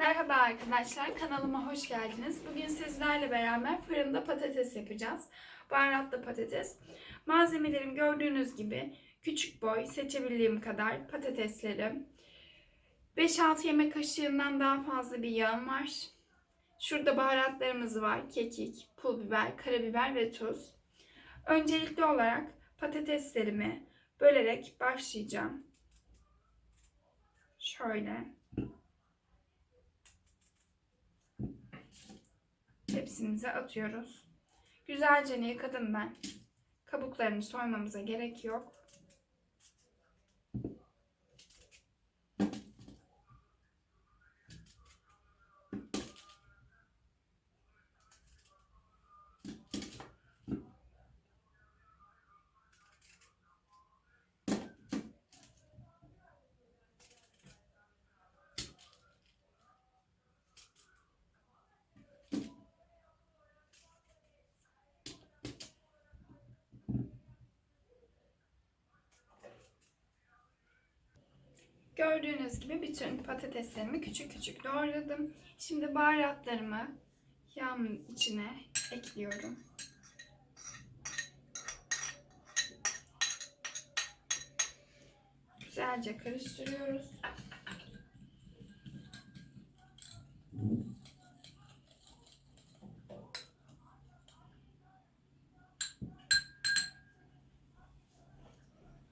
Merhaba arkadaşlar, kanalıma hoş geldiniz. Bugün sizlerle beraber fırında patates yapacağız. Baharatlı patates. Malzemelerim gördüğünüz gibi küçük boy, seçebildiğim kadar patateslerim. 5-6 yemek kaşığından daha fazla bir yağım var. Şurada baharatlarımız var. Kekik, pul biber, karabiber ve tuz. Öncelikli olarak patateslerimi bölerek başlayacağım. Şöyle. Tepsimize atıyoruz. Güzelce yıkadım ben. Kabuklarını soymamıza gerek yok. Gördüğünüz gibi bütün patateslerimi küçük küçük doğradım. Şimdi baharatlarımı yağın içine ekliyorum. Güzelce karıştırıyoruz.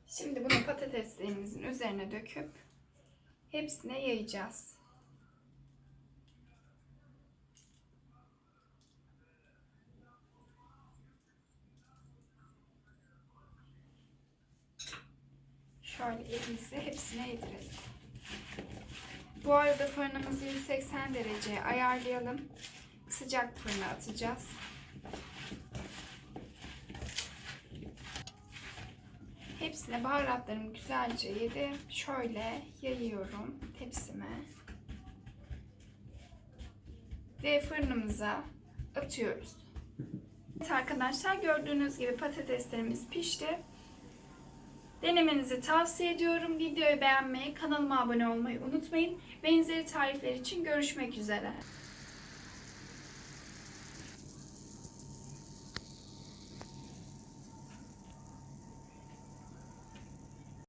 Şimdi bunu patateslerimizin üzerine döküp hepsine yayacağız. Şöyle elimizle hepsine yedirelim. Bu arada fırınımızı 180 dereceye ayarlayalım. Sıcak fırına atacağız. Hepsine baharatlarımı güzelce yedim. Şöyle yayıyorum tepsime. Ve fırınımıza atıyoruz. Evet arkadaşlar gördüğünüz gibi patateslerimiz pişti. Denemenizi tavsiye ediyorum. Videoyu beğenmeyi, kanalıma abone olmayı unutmayın. Benzeri tarifler için görüşmek üzere.